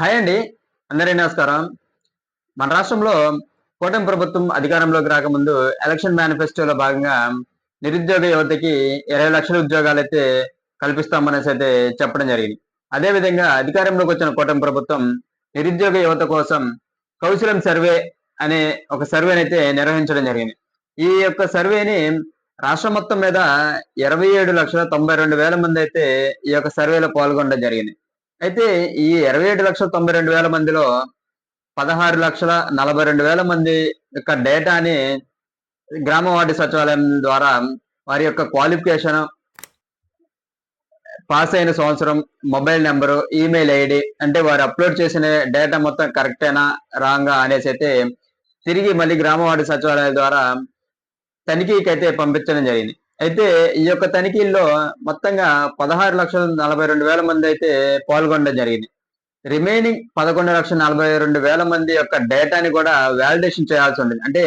Hi అండి. అందరికీ నమస్కారం. మన రాష్ట్రంలో కూటమి ప్రభుత్వం అధికారంలోకి రాకముందు ఎలక్షన్ మేనిఫెస్టోలో భాగంగా నిరుద్యోగ యువతకి ఇరవై లక్షల ఉద్యోగాలు అయితే కల్పిస్తామనేసి అయితే చెప్పడం జరిగింది. అదే విధంగా అధికారంలోకి వచ్చిన కూటమి ప్రభుత్వం నిరుద్యోగ యువత కోసం కౌశలం సర్వే అనే ఒక సర్వేని అయితే నిర్వహించడం జరిగింది. ఈ యొక్క సర్వేని రాష్ట్రం మొత్తం మీద ఇరవై ఏడు లక్షల తొంభై రెండు వేల మంది అయితే ఈ యొక్క సర్వేలో పాల్గొనడం జరిగింది. అయితే ఈ ఇరవై ఏడు లక్షల తొంభై రెండు వేల మందిలో పదహారు లక్షల నలభై రెండు వేల మంది యొక్క డేటాని గ్రామ వార్డు సచివాలయం ద్వారా వారి యొక్క క్వాలిఫికేషన్ పాస్ అయిన సంవత్సరం మొబైల్ నెంబరు ఈమెయిల్ ఐడి అంటే వారు అప్లోడ్ చేసిన డేటా మొత్తం కరెక్టేనా రాంగా అనేసి అయితే తిరిగి మళ్ళీ గ్రామ వార్డు సచివాలయం ద్వారా తనిఖీకి అయితే పంపించడం జరిగింది. అయితే ఈ యొక్క తనిఖీల్లో మొత్తంగా పదహారు లక్షల నలభై రెండు వేల మంది అయితే పాల్గొనడం జరిగింది. రిమైనింగ్ పదకొండు లక్షల నలభై రెండు వేల మంది యొక్క డేటాని కూడా వ్యాలిడేషన్ చేయాల్సి ఉంటుంది. అంటే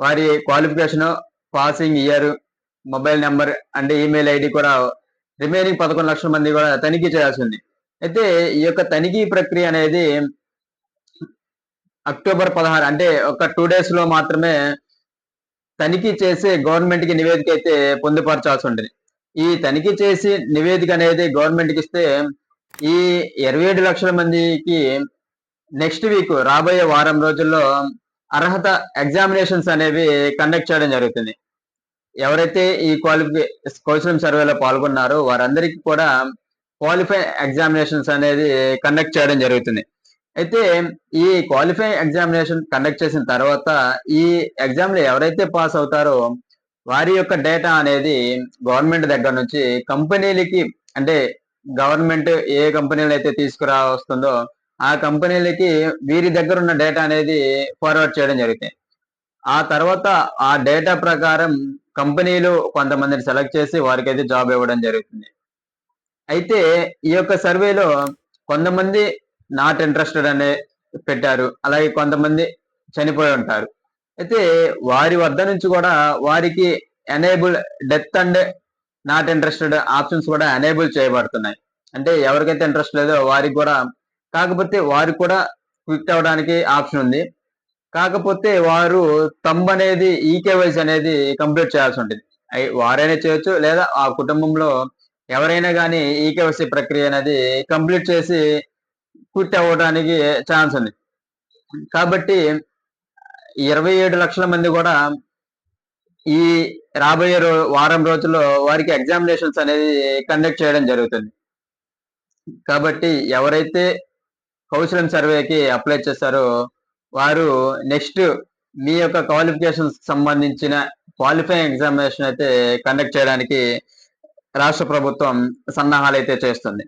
వారి qualification passing year mobile number అంటే ఈమెయిల్ ఐడి కూడా రిమైనింగ్ పదకొండు లక్షల మంది కూడా తనిఖీ చేయాల్సి ఉంది. అయితే ఈ యొక్క తనిఖీ ప్రక్రియ అనేది అక్టోబర్ పదహారు అంటే ఒక టూ డేస్లో మాత్రమే తనిఖీ చేసి గవర్నమెంట్కి నివేదిక అయితే పొందుపరచాల్సి ఉంటుంది. ఈ తనిఖీ చేసి నివేదిక అనేది గవర్నమెంట్కి ఇస్తే ఈ ఇరవై ఏడు లక్షల మందికి నెక్స్ట్ వీక్ రాబోయే వారం రోజుల్లో అర్హత ఎగ్జామినేషన్స్ అనేవి కండక్ట్ చేయడం జరుగుతుంది. ఎవరైతే ఈ క్వాలిఫి కౌన్సిలింగ్ సర్వేలో పాల్గొన్నారో వారందరికీ కూడా క్వాలిఫై ఎగ్జామినేషన్స్ అనేది కండక్ట్ చేయడం జరుగుతుంది. అయితే ఈ క్వాలిఫై ఎగ్జామినేషన్ కండక్ట్ చేసిన తర్వాత ఈ ఎగ్జామ్లు ఎవరైతే పాస్ అవుతారో వారి యొక్క డేటా అనేది గవర్నమెంట్ దగ్గర నుంచి కంపెనీలకి అంటే గవర్నమెంట్ ఏ కంపెనీలు అయితే తీసుకురా వస్తుందో ఆ కంపెనీలకి వీరి దగ్గర ఉన్న డేటా అనేది ఫార్వర్డ్ చేయడం జరుగుతుంది ఆ తర్వాత ఆ డేటా ప్రకారం కంపెనీలు కొంతమందిని సెలెక్ట్ చేసి వారికి అయితే జాబ్ ఇవ్వడం జరుగుతుంది. అయితే ఈ యొక్క సర్వేలో కొంతమంది నాట్ ఇంట్రెస్టెడ్ అనే పెట్టారు. అలాగే కొంతమంది చనిపోయి ఉంటారు. అయితే వారి వద్ద నుంచి కూడా వారికి enabled and not interested options కూడా ఎనేబుల్ చేయబడుతున్నాయి. అంటే ఎవరికైతే ఇంట్రెస్ట్ లేదో వారికి కూడా కాకపోతే వారికి కూడా క్విక్ అవ్వడానికి ఆప్షన్ ఉంది. కాకపోతే వారు తంబ్ అనేది ఈకేవైసీ అనేది కంప్లీట్ చేయాల్సి ఉంటుంది. వారైనా చేయొచ్చు లేదా ఆ కుటుంబంలో ఎవరైనా కానీ ఈకేవైసీ ప్రక్రియ అనేది కంప్లీట్ చేసి క్విట్ అవ్వడానికి ఛాన్స్ ఉంది. కాబట్టి ఇరవై ఏడు లక్షల మంది కూడా ఈ రాబోయే వారం రోజుల్లో వారికి ఎగ్జామినేషన్స్ అనేది కండక్ట్ చేయడం జరుగుతుంది. కాబట్టి ఎవరైతే కౌన్సిలింగ్ సర్వేకి అప్లై చేస్తారో వారు నెక్స్ట్ మీ యొక్క క్వాలిఫికేషన్స్ సంబంధించిన క్వాలిఫైయింగ్ ఎగ్జామినేషన్ అయితే కండక్ట్ చేయడానికి రాష్ట్ర ప్రభుత్వం సన్నాహాలు అయితే చేస్తుంది.